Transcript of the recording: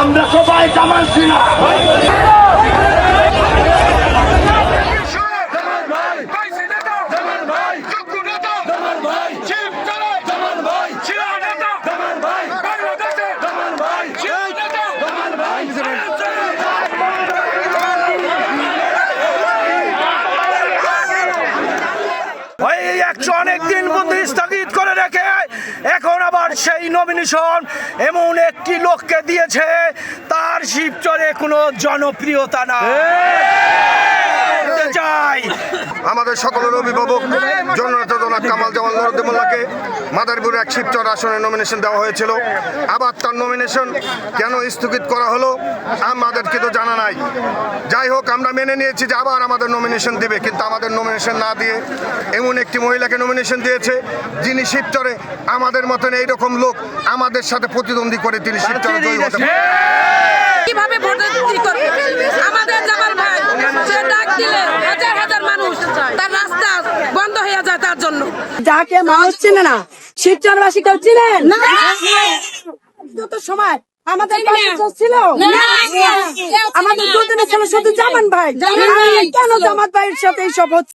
আমরা সবাই কামাল সিনা। রেখে এখন আবার সেই নমিনেশন এমন একটি লোককে দিয়েছে তার শিবচরে কোনো জনপ্রিয়তা না চাই। আমাদের সকলের অভিভাবক জননেতা জনাব কামাল জামাল নরদ্দিমুল্লাহকে মাদারীপুর এক শিবচর আসনে নমিনেশন দেওয়া হয়েছিল। আবার তার নমিনেশন কেন স্থগিত করা হলো আমাদেরকে তো জানা নাই। যাই হোক আমরা মেনে নিয়েছি যে আবার আমাদের নমিনেশন দিবে কিন্তু আমাদের নমিনেশন না দিয়ে এমন একটি মহিলাকে নমিনেশন দিয়েছে যিনি শিবচরে আমাদের মতন এইরকম লোক আমাদের সাথে প্রতিদ্বন্দ্বী করে তিনি শিবচরে জয়ী হতে পারেন। কীভাবে জন্য। যাকে মানুষ চিনে না শিবচরবাসী কেউ ছিলেন যত সময় আমাদের ছিল? আমাদের দুদিনের ছিল শুধু জামান ভাই। কেন জামাত ভাইয়ের সাথে এইসব হচ্ছে?